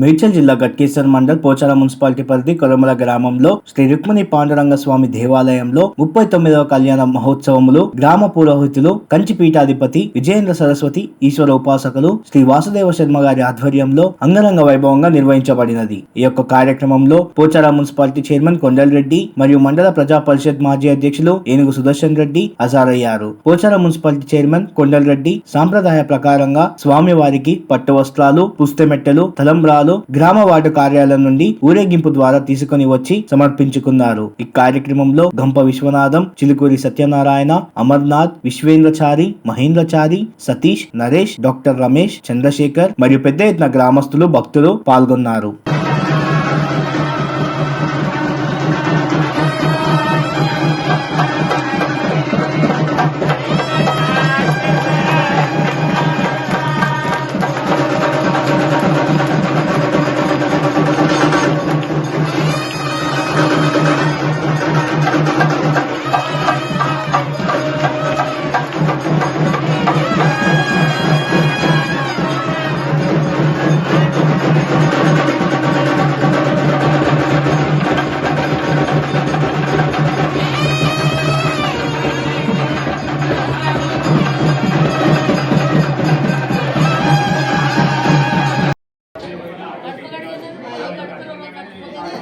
మేడ్చల్ జిల్లా గట్కేశ్వర్ మండల్ పోచాల మున్సిపాలిటీ పరిధి కొరమల గ్రామంలో శ్రీ రుక్మిణి పాండురంగ స్వామి దేవాలయంలో ముప్పై తొమ్మిదవ కళ్యాణ మహోత్సవములు గ్రామ పురోహితులు కంచి పీఠాధిపతి విజయేంద్ర సరస్వతి ఈశ్వర ఉపాసకులు శ్రీ వాసుదేవ శర్మ గారి ఆధ్వర్యంలో అంగరంగ వైభవంగా నిర్వహించబడినది. ఈ యొక్క కార్యక్రమంలో పోచాల మున్సిపాలిటీ చైర్మన్ కొండల్ రెడ్డి మరియు మండల ప్రజా పరిషత్ మాజీ అధ్యక్షులు ఏనుగు సుదర్శన్ రెడ్డి హాజరయ్యారు. పోచాల మున్సిపాలిటీ చైర్మన్ కొండల్ రెడ్డి సాంప్రదాయ ప్రకారంగా స్వామి వారికి పట్టు వస్త్రాలు పుస్తమెట్టెలు తలంబ్రాలు గ్రామ వార్డు కార్యాలయం నుండి ఊరేగింపు ద్వారా తీసుకుని వచ్చి సమర్పించుకున్నారు. ఈ కార్యక్రమంలో గంప విశ్వనాథం చిలుకూరి సత్యనారాయణ అమర్నాథ్ విశ్వేంద్రచారి మహేంద్రచారి సతీష్ నరేష్ డాక్టర్ రమేష్ చంద్రశేఖర్ మరియు పెద్ద ఎత్తున గ్రామస్తులు భక్తులు పాల్గొన్నారు.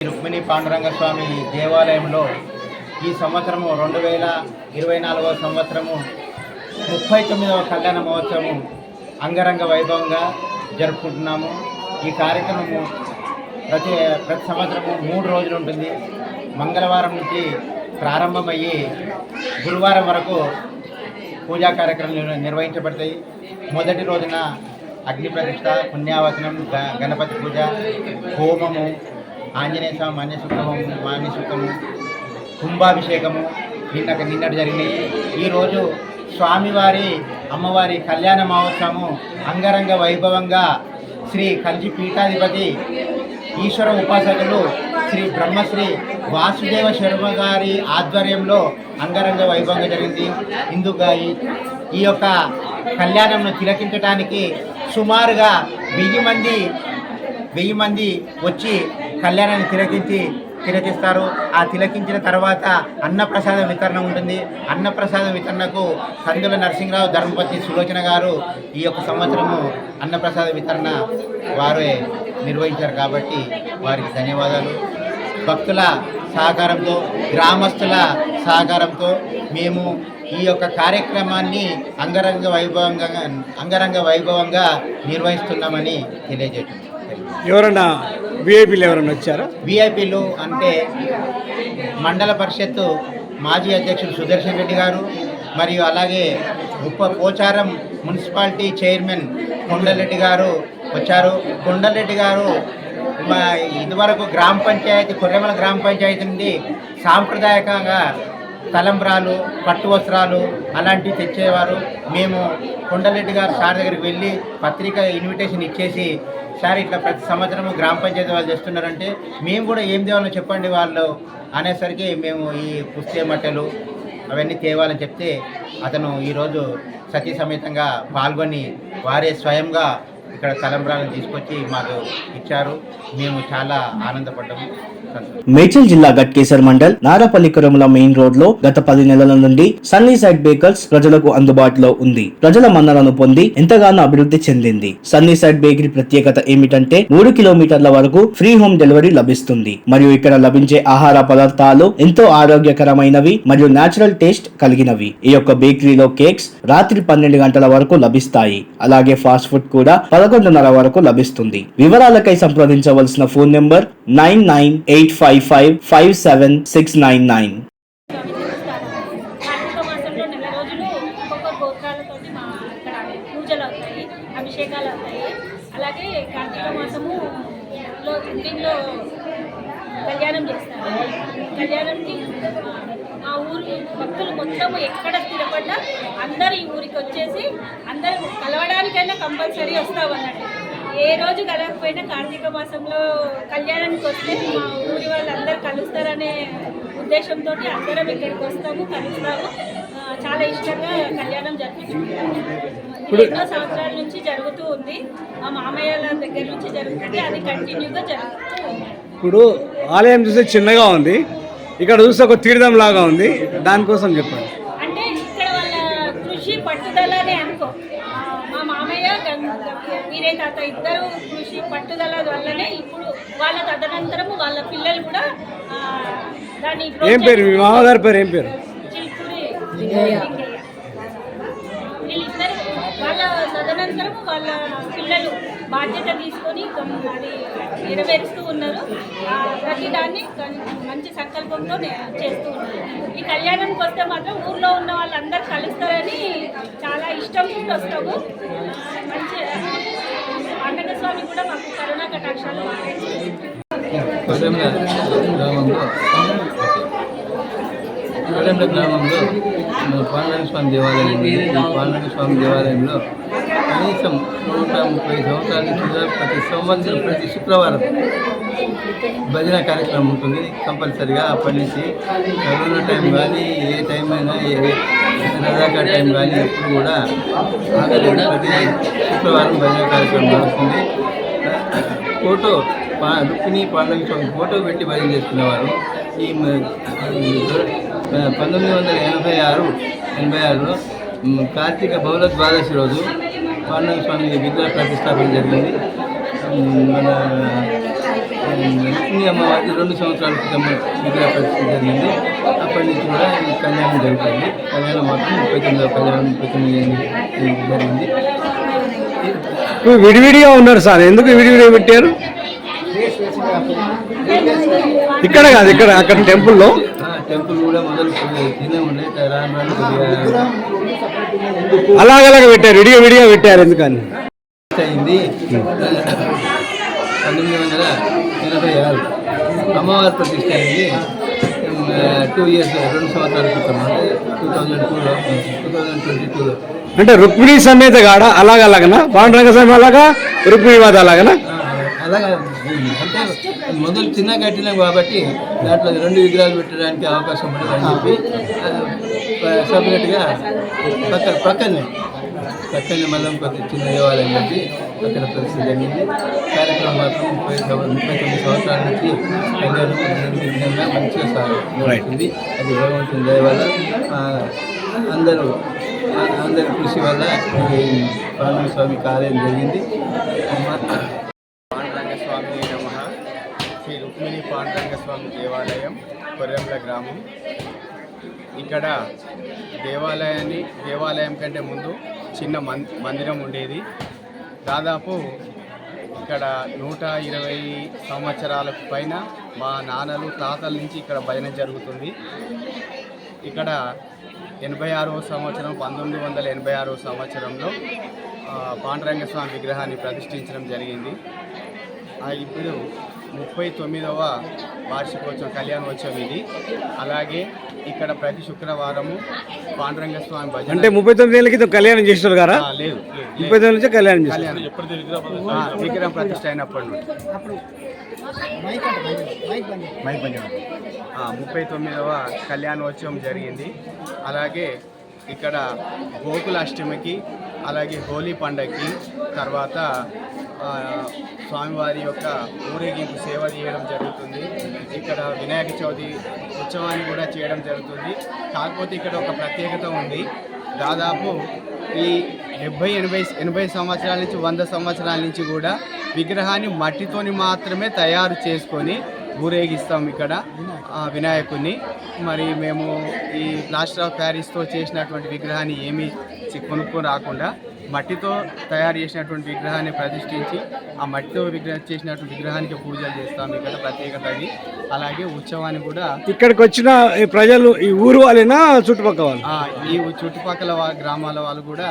రుక్మిణి పాండురంగ స్వామి దేవాలయంలో ఈ సంవత్సరము రెండు వేల ఇరవై నాలుగవ సంవత్సరము ముప్పై తొమ్మిదవ కళ్యాణ మహోత్సవము అంగరంగ వైభవంగా జరుపుకుంటున్నాము. ఈ కార్యక్రమము ప్రతి ప్రతి సంవత్సరము మూడు రోజులు ఉంటుంది. మంగళవారం నుంచి ప్రారంభమయ్యి గురువారం వరకు పూజా కార్యక్రమాలు నిర్వహించబడతాయి. మొదటి రోజున అగ్ని ప్రతిష్ట పుణ్యావచనం గ- గణపతి పూజ హోమము ఆంజనేయ స్వామి మాన్యసూక్తము మాన్యశుక్రము కుంభాభిషేకము నిన్న నిన్నటి జరిగినాయి. ఈరోజు స్వామివారి అమ్మవారి కళ్యాణ మహోత్సవము అంగరంగ వైభవంగా శ్రీ కంచి పీఠాధిపతి ఈశ్వర ఉపాసకులు శ్రీ బ్రహ్మశ్రీ వాసుదేవ శర్మ గారి ఆధ్వర్యంలో అంగరంగ వైభవంగా జరిగింది. ఇందుగా ఈ- యొక్క కళ్యాణంను తిలకించడానికి సుమారుగా వెయ్యి మంది వెయ్యి మంది వచ్చి కళ్యాణాన్ని తిలకించి తిలకిస్తారు. ఆ తిలకించిన తర్వాత అన్నప్రసాద వితరణ ఉంటుంది. అన్నప్రసాద వితరణకు కందుల నరసింహరావు ధర్మపతి సులోచన గారు ఈ యొక్క సంవత్సరము అన్నప్రసాద వితరణ వారే నిర్వహించారు కాబట్టి వారికి ధన్యవాదాలు. భక్తుల సహకారంతో గ్రామస్తుల సహకారంతో మేము ఈ యొక్క కార్యక్రమాన్ని అంగరంగ వైభవంగా అంగరంగ వైభవంగా నిర్వహిస్తున్నామని తెలియజేస్తున్నాం ఎవరన్నా విఐపీలు ఎవరన్నా వచ్చారా? విఐపీలు అంటే మండల పరిషత్తు మాజీ అధ్యక్షుడు సుదర్శన్ రెడ్డి గారు మరియు అలాగే ఉప పోచారం మున్సిపాలిటీ చైర్మన్ కొండలరెడ్డి గారు వచ్చారు. కొండలరెడ్డి గారు మా ఇదివరకు గ్రామ పంచాయతీ కొర్రెమల గ్రామ పంచాయతీ నుండి సాంప్రదాయకంగా తలంబ్రాలు పట్టు వస్త్రాలు అలాంటివి తెచ్చేవారు. మేము కొండలరెడ్డి గారు సార్ దగ్గరికి వెళ్ళి పత్రిక ఇన్విటేషన్ ఇచ్చేసి సార్ ఇట్లా ప్రతి సంవత్సరము గ్రామ పంచాయతీ వాళ్ళు చేస్తున్నారంటే మేము కూడా ఏం తేవాలో చెప్పండి వాళ్ళు అనేసరికి మేము ఈ పుస్తే మట్టెలు అవన్నీ తేవాలని చెప్తే అతను ఈరోజు సతీ సమేతంగా పాల్గొని వారే స్వయంగా ఇక్కడ తలంబ్రాలను తీసుకొచ్చి మాకు ఇచ్చారు. మేము చాలా ఆనందపడ్డాము. మేడ్చల్ జిల్లా గట్కేసర్ మండల్ నారపల్లి కురముల మెయిన్ రోడ్లో గత పది నెలల నుండి సన్నీ సైడ్ బేకర్స్ ప్రజలకు అందుబాటులో ఉంది. ప్రజల మన్నలను పొంది ఎంతగానో అభివృద్ధి చెందింది. సన్నీ సైడ్ బేకరీ ప్రత్యేకత ఏమిటంటే మూడు కిలోమీటర్ల వరకు ఫ్రీ హోమ్ డెలివరీ లభిస్తుంది. మరియు ఇక్కడ లభించే ఆహార పదార్థాలు ఎంతో ఆరోగ్యకరమైనవి మరియు నేచురల్ టేస్ట్ కలిగినవి. ఈ యొక్క బేకరీలో కేక్స్ రాత్రి పన్నెండు గంటల వరకు లభిస్తాయి. అలాగే ఫాస్ట్ ఫుడ్ కూడా పద పదకొండున్నర వరకు లభిస్తుంది. వివరాలకై సంప్రదించవలసిన phone number nine nine eight five five five seven six nine nine. అభిషేకాలు అవుతాయి అలాగే కార్తీక మాసము లో కళ్యాణం చేస్తారు. కళ్యాణంకి ఊరి భక్తులు మొత్తం ఎక్కడ స్థిరపడ్డా అందరు ఈ ఊరికి వచ్చేసి అందరూ కలవడానికైనా కంపల్సరీ వస్తాం అన్నట్టు ఏ రోజు కలగకపోయినా కార్తీక మాసంలో కళ్యాణానికి వస్తే మా ఊరి వాళ్ళందరూ కలుస్తారనే ఉద్దేశంతో అందరం ఇక్కడికి వస్తాము కలుస్తాము. చాలా ఇష్టంగా కళ్యాణం జరిపించుకుంటాము. ఎన్నో సంవత్సరాల నుంచి జరుగుతూ ఉంది. మా మామయ్యల దగ్గర నుంచి జరుగుతుంది. అది కంటిన్యూగా జరుగుతూ ఉంది. ఇప్పుడు ఆలయం చూస్తే చిన్నగా ఉంది. ఇక్కడ చూస్తే ఒక తీర్థం లాగా ఉంది. దానికోసం చెప్పండి. అంటే ఇక్కడ వాళ్ళ కృషి పట్టుదలనే అనుకో. మా మామయ్య వీరే తాత ఇద్దరు కృషి పట్టుదల వల్లనే ఇప్పుడు వాళ్ళ తదనంతరము వాళ్ళ పిల్లలు కూడా ఆ, దాన్ని ఏం పేరు? మీ మామగారి పేరు ఏం పేరు. వీళ్ళిద్దరు వాళ్ళ తదనంతరము వాళ్ళ పిల్లలు బాధ్యత తీసుకొని అది నెరవేరుస్తూ ఉన్నారు. ప్రతి దాన్ని మంచి సంకల్పంతో చేస్తూ ఉన్నారు. ఈ కళ్యాణానికి వస్తే మాత్రం ఊర్లో ఉన్న వాళ్ళందరూ కలుస్తారని చాలా ఇష్టం వస్తాము మంచి పండగ స్వామి కూడా మాకు కరోనా కటాక్షాలు గ్రామంలో కొడంగ స్వామి దేవాలయం ఉంది ఈ పాండవ స్వామి దేవాలయంలో కనీసం నూట ముప్పై సంవత్సరాల నుంచి ప్రతి సంవత్సరం ప్రతి శుక్రవారం భజన కార్యక్రమం ఉంటుంది కంపల్సరిగా అప్పటి నుంచి. కరోనా టైం కానీ ఏ టైం అయినా ఏ రజాకా టైం కానీ ఎప్పుడు కూడా ఆగలేదు ప్రతి శుక్రవారం భజన కార్యక్రమం నడుస్తుంది ఫోటో పా రుక్మిణి పాండవి స్వామి ఫోటో పెట్టి భజన చేసుకునేవారు ఈ పంతొమ్మిది వందల ఎనభై ఆరు ఎనభై ఆరులో కార్తీక బహుళ ద్వాదశి రోజు పాండవ స్వామి విగ్రహ ప్రతిష్టాపన జరిగింది. మన మ్, రుక్మిణి అమ్మవారికి రెండు సంవత్సరాల క్రితం విగ్రహ ప్రతిష్ట జరిగింది. అప్పటి నుంచి కూడా కళ్యాణం జరుగుతుంది. కళ్యాణం మాత్రం ముప్పై తొమ్మిదవ కళ్యాణం ముప్పై తొమ్మిది జరిగింది. విడివిడిగా ఉన్నారు సార్. ఎందుకు విడివిడిగా పెట్టారు? ఇక్కడ కాదు ఇక్కడ అక్కడ టెంపుల్లో. టెంపుల్ కూడా మొదలు తినే ఉండే రాను రాను కొద్దిగా అలాగలాగా పెట్టారు విడిగా విడిగా పెట్టారు ఎందుకని అయింది పంతొమ్మిది వందల ఎనభై ఆరు అమ్మవారి ప్రతిష్ట అయింది టూ ఇయర్స్ రెండు సంవత్సరాల క్రితం అంటే టూ థౌజండ్ టూలో టూ థౌజండ్ ట్వంటీ టూలో అంటే రుక్మిణి సమేత గాడ అలాగలాగనా పాండురంగ స్వామి అలాగా రుక్మిణి వాద అలాగనా అలాగా అంటే మొదలు చిన్న కట్టినాం కాబట్టి దాంట్లో రెండు విగ్రహాలు పెట్టడానికి అవకాశం ఉండదు అని చెప్పి సపరేట్గా పక్క పక్కనే పక్కనే మళ్ళీ కొద్ది చిన్న దేవాలయం చెప్పి అక్కడ పరిస్థితి జరిగింది. కార్యక్రమం మాత్రం ముప్పై ముప్పై తొమ్మిది సంవత్సరాల నుంచి విధంగా మంచిగా సాగుతుంది అది భగవంతుని దయ వల్ల అందరూ అందరి కృషి వల్ల ఈ స్వామి కార్యం జరిగింది పాండురంగ స్వామి నమ శ్రీ రుక్మిణి పాండురంగ స్వామి దేవాలయం కొర్రెంల గ్రామం. ఇక్కడ దేవాలయాన్ని దేవాలయం కంటే ముందు చిన్న మం మందిరం ఉండేది. దాదాపు ఇక్కడ నూట ఇరవై సంవత్సరాల పైన మా నాన్నలు తాతల నుంచి ఇక్కడ భజన జరుగుతుంది. ఇక్కడ ఎనభై ఆరో సంవత్సరం పంతొమ్మిది వందల ఎనభై ఆరవ సంవత్సరంలో ఆ, స్వామి విగ్రహాన్ని ప్రతిష్ఠించడం జరిగింది. ఆ, ఇప్పుడు ముప్పై తొమ్మిదవ వార్షికోత్సవం కళ్యాణోత్సవం ఇది. అలాగే ఇక్కడ ప్రతి శుక్రవారము పాండురంగ స్వామి భజన. అంటే ముప్పై తొమ్మిది ఏళ్ళ క్రితం కళ్యాణం చేసినారు కదా? లేదు ముప్పై తొమ్మిది నుంచి కళ్యాణం చేస్తారు ఆ, విగ్రహం ప్రతిష్ట అయినప్పటి నుండి. ఆ, ముప్పై తొమ్మిదవ కళ్యాణోత్సవం జరిగింది. అలాగే ఇక్కడ గోకులాష్టమికి అలాగే హోలీ పండగకి తర్వాత స్వామివారి యొక్క ఊరేగింపు సేవ చేయడం జరుగుతుంది. ఇక్కడ వినాయక చవితి ఉత్సవాన్ని కూడా చేయడం జరుగుతుంది. కాకపోతే ఇక్కడ ఒక ప్రత్యేకత ఉంది. దాదాపు ఈ డెబ్బై ఎనభై ఎనభై సంవత్సరాల నుంచి వంద సంవత్సరాల నుంచి కూడా విగ్రహాన్ని మట్టితోని మాత్రమే తయారు చేసుకొని ఊరేగిస్తాం ఇక్కడ ఆ, వినాయకుడిని మరి మేము ఈ ప్లాస్టర్ ఆఫ్ ప్యారిస్తో చేసినటువంటి విగ్రహాన్ని ఏమీ కొనుక్కొని రాకుండా మట్టితో తయారు చేసినటువంటి విగ్రహాన్ని ప్రతిష్ఠించి ఆ మట్టితో విగ్రహం చేసినటువంటి విగ్రహానికి పూజలు చేస్తాం ఇక్కడ ప్రత్యేకత అది. అలాగే ఉత్సవాన్ని కూడా ఇక్కడికి వచ్చిన ప్రజలు ఈ ఊరు వాళ్ళేనా చుట్టుపక్కల వాళ్ళు? ఈ చుట్టుపక్కల గ్రామాల వాళ్ళు కూడా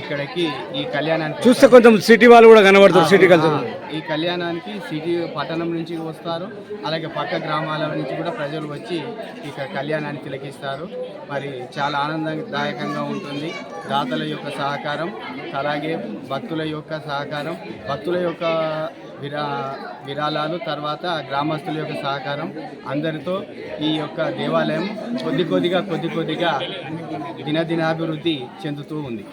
ఇక్కడికి ఈ కళ్యాణానికి చూస్తే కొంచెం సిటీ వాళ్ళు కూడా కనబడతారు సిటీ కల్చర్ ఈ కళ్యాణానికి సిటీ పట్టణం నుంచి వస్తారు. అలాగే పక్క గ్రామాల నుంచి కూడా ప్రజలు వచ్చి ఈ కళ్యాణాన్ని తిలకిస్తారు. మరి చాలా ఆనందదాయకంగా ఉంటుంది. దాతల యొక్క సహకారం అలాగే భక్తుల యొక్క సహకారం భక్తుల యొక్క విరా విరాళాలు తర్వాత గ్రామస్తుల యొక్క సహకారం అందరితో ఈ యొక్క దేవాలయం కొద్ది కొద్దిగా కొద్ది కొద్దిగా దినదినాభివృద్ధి చెందుతూ ఉంది.